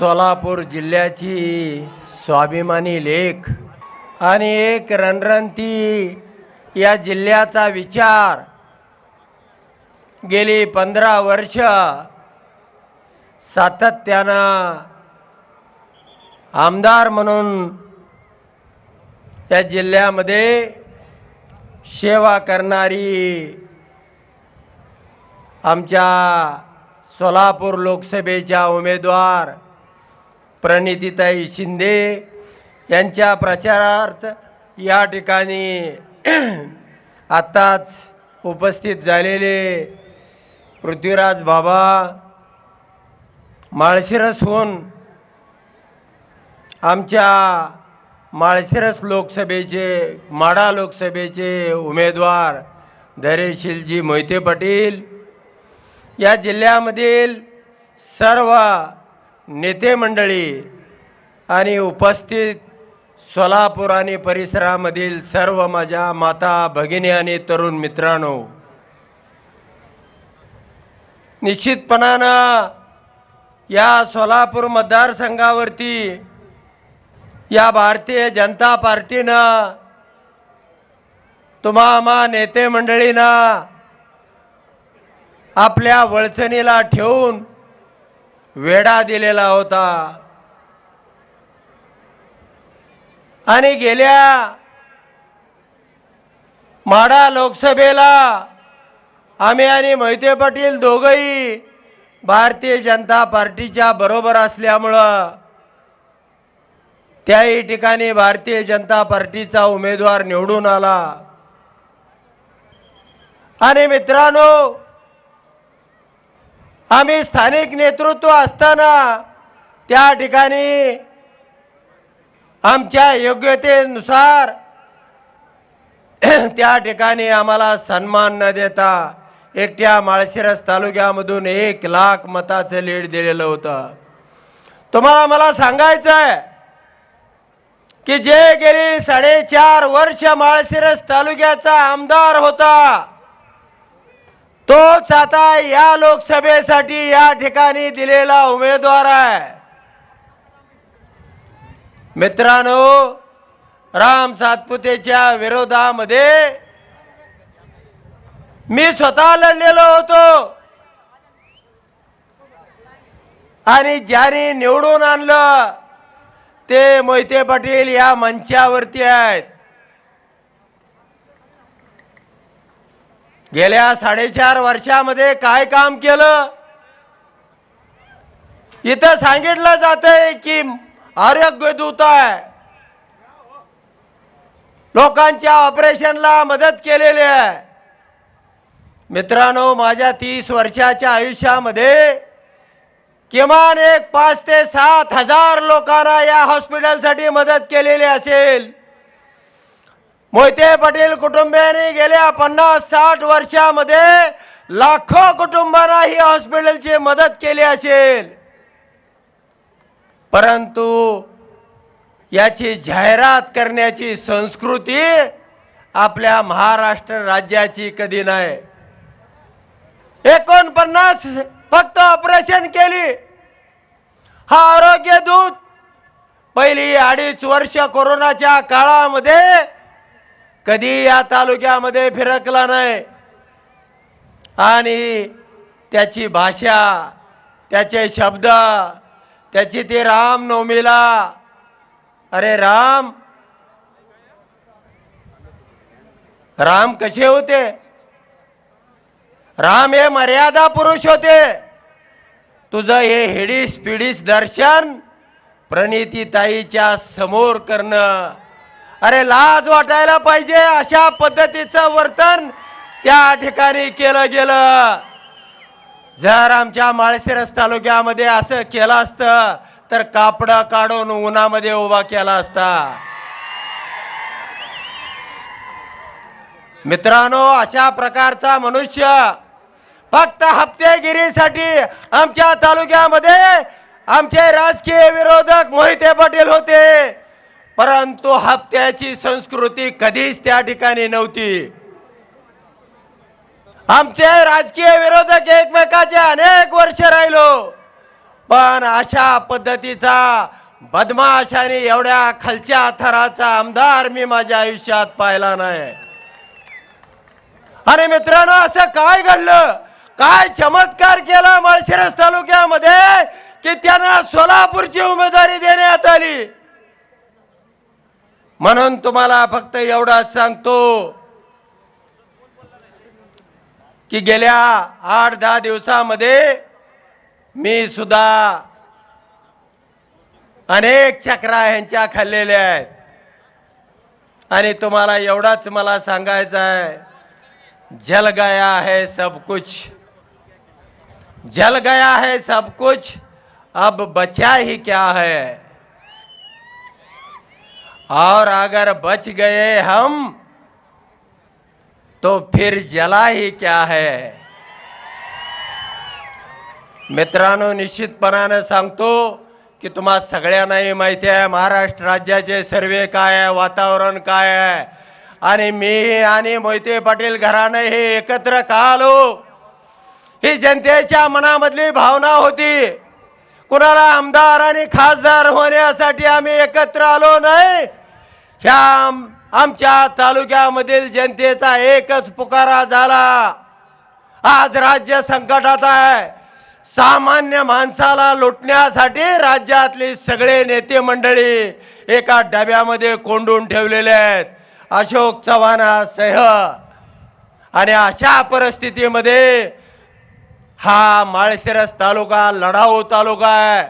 सोलापूर जिल्ह्याची स्वाभिमानी लेख आणि एक रणरणती या जिल्ह्याचा विचार. गेली पंधरा वर्ष सातत्यानं आमदार म्हणून या जिल्ह्यामध्ये सेवा करणारी आमच्या सोलापूर लोकसभेच्या उमेदवार प्रणितीताई शिंदे यांच्या प्रचारार्थ या ठिकाणी आत्ताच उपस्थित झालेले पृथ्वीराज बाबा माळशिरसहून आमच्या माळशिरस लोकसभेचे माडा लोकसभेचे उमेदवार धैर्यशीलजी मोहिते पाटील या जिल्ह्यामधील सर्व नेते मंडळी आणि उपस्थित सोलापूर आणि परिसरामधील सर्व माझ्या माता भगिनी आणि तरुण मित्रांनो निश्चितपणानं या सोलापूर मतदारसंघावरती या भारतीय जनता पार्टीनं तुम्हा आम्हा नेते मंडळीनं आपल्या वळचणीला ठेवून वेढा दिलेला होता. आणि गेल्या माडा लोकसभेला आम्ही आणि मोहिते पाटील दोघंही भारतीय जनता पार्टीच्या बरोबर असल्यामुळं त्याही ठिकाणी भारतीय जनता पार्टीचा उमेदवार निवडून आला. आणि मित्रांनो आम्ही स्थानिक नेतृत्व असताना त्या ठिकाणी आमच्या योग्यतेनुसार त्या ठिकाणी आम्हाला सन्मान न देता एकट्या माळशिरस तालुक्यामधून एक लाख मताचं लीड दिलेलं होतं. तुम्हाला मला सांगायचं आहे की जे गेली साडेचार वर्ष माळशिरस तालुक्याचा आमदार होता तोच आता या लोकसभेसाठी या ठिकाणी दिलेला उमेदवार आहे. मित्रांनो राम सातपुतेच्या विरोधामध्ये मी स्वतः लढलेलो होतो. आणि ज्याने निवडून आणलं ते मोहिते पाटील या मंचावरती आहेत. गेल्या साडेचार वर्षामध्ये काय काम केलं? इथं सांगितलं जातंय की आरोग्य दूत आहे. लोकांच्या ऑपरेशनला मदत केलेली आहे. मित्रांनो माझ्या तीस वर्षाच्या आयुष्यामध्ये किमान एक पाच ते सात हजार लोकांना या हॉस्पिटलसाठी मदत केलेली असेल. मोहिते पाटील कुटुंबियांनी गेल्या पन्नास साठ वर्षामध्ये लाखो कुटुंबांना ही हॉस्पिटलची मदत केली असेल. परंतु याची जाहिरात करण्याची संस्कृती आपल्या महाराष्ट्र राज्याची कधी नाही. एकोणपन्नास फक्त ऑपरेशन केली. हा आरोग्य दूत पहिली अडीच वर्ष कोरोनाच्या काळामध्ये कधी या तालुक्यामध्ये फिरकला नाही. आणि त्याची भाषा त्याचे शब्द त्याची ती रामनवमीला अरे राम राम कसे होते? राम हे मर्यादा पुरुष होते. तुझं हे हेडीस पिडीस दर्शन प्रणितीताईच्या समोर करणं. अरे लाज वाटायला पाहिजे अशा पद्धतीचं वर्तन त्या ठिकाणी केलं गेलं. जर आमच्या माळशिरस तालुक्यामध्ये असं केलं असतं तर कापड काढून उन्हामध्ये उभा केला असता. मित्रांनो अशा प्रकारचा मनुष्य फक्त हप्तेगिरीसाठी आमच्या तालुक्यामध्ये आमचे राजकीय विरोधक मोहिते पाटील होते. परंतु हप्त्याची संस्कृती कधीच त्या ठिकाणी नव्हती. आमचे राजकीय विरोधक एकमेकाचे अनेक वर्ष राहिलो. पण अशा पद्धतीचा बदमाश आणि एवढ्या खालच्या थराचा आमदार मी माझ्या आयुष्यात पाहिला नाही. आणि मित्रांनो असं काय घडलं? काय चमत्कार केला माळशिरस तालुक्यामध्ये की त्यांना सोलापूरची उमेदवारी देण्यात आली? म्हणून तुम्हाला फक्त एवढाच सांगतो की गेल्या आठ दहा दिवसामध्ये मी सुद्धा अनेक चक्रा ह्यांच्या खाल्लेल्या आहेत. आणि तुम्हाला एवढाच मला सांगायचं आहे जल गया है सब कुछ. जल गया है सब कुछ अब बचा ही क्या है? और अगर बच गए हम तो फिर जला ही क्या है? मित्रांनो निश्चितपणानं सांगतो की तुम्हा सगळ्यांनाही माहिती आहे महाराष्ट्र राज्याचे सर्वे काय आहे वातावरण काय आहे? आणि मी आणि मोहिते पाटील घरानं हे एकत्र का आलो? ही जनतेच्या मनामधली भावना होती. कुणाला आमदार आणि खासदार होण्यासाठी आम्ही एकत्र आलो नाही. ह्या आमच्या तालुक्यामधील जनतेचा एकच पुकारा झाला. आज राज्य संकटात आहे. सामान्य माणसाला लुटण्यासाठी राज्यातली सगळे नेते मंडळी एका डब्यामध्ये कोंडून ठेवलेले आहेत. अशोक चव्हाणासह आणि अशा परिस्थितीमध्ये हा माळशिरस तालुका लढाऊ तालुका आहे.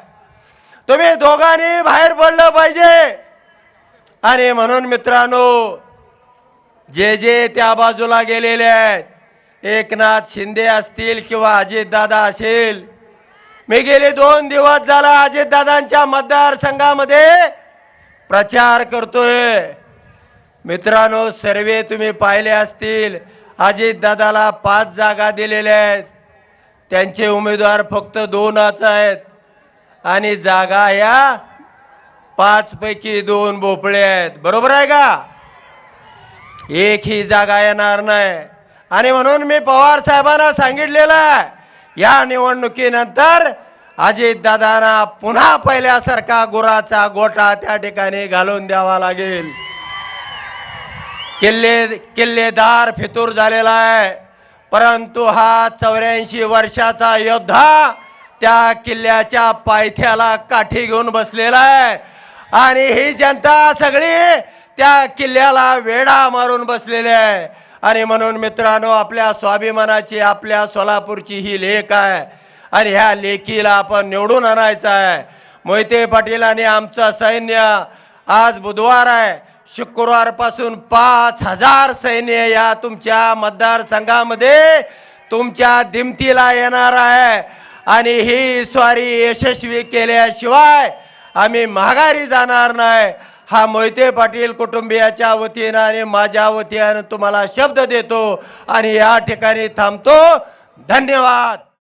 तुम्ही दोघांनी बाहेर पडलं पाहिजे. आणि म्हणून मित्रांनो जे जे त्या बाजूला गेलेले आहेत एकनाथ शिंदे असतील किंवा अजितदादा असेल मी गेले दोन दिवस झाला अजितदादांच्या मतदारसंघामध्ये प्रचार करतोय. मित्रांनो सर्वे तुम्ही पाहिले असतील अजितदादाला पाच जागा दिलेल्या आहेत. त्यांचे उमेदवार फक्त दोनच आहेत. आणि जागा या पाच पैकी दोन भोपळे आहेत. बरोबर आहे का? एक ही जागा येणार नाही. आणि म्हणून मी पवार साहेबांना सांगितलेलं आहे या निवडणुकीनंतर अजितदादांना पुन्हा पहिल्यासारखा गुराचा गोटा त्या ठिकाणी घालून द्यावा लागेल. किल्ले किल्लेदार फितूर झालेला आहे. परंतु हा चौऱ्याऐंशी वर्षाचा योद्धा त्या किल्ल्याच्या पायथ्याला काठी घेऊन बसलेला आहे. आणि ही जनता सगळी त्या किल्ल्याला वेढा मारून बसलेली आहे. आणि म्हणून मित्रांनो आपल्या स्वाभिमानाची आपल्या सोलापूरची ही लेख आहे. आणि ह्या लेखीला आपण निवडून आणायचं आहे. मोहिते पाटील आणि आमचं सैन्य आज बुधवार आहे. शुक्रवारपासून पाच हजार सैन्य या तुमच्या मतदारसंघामध्ये तुमच्या दिमतीला येणार आहे. आणि ही स्वारी यशस्वी केल्याशिवाय आम्ही माघारी जाणार नाही. हा मोहिते पाटील कुटुंबियाच्या वतीनं आणि माझ्या वतीनं तुम्हाला शब्द देतो आणि या ठिकाणी थांबतो. धन्यवाद.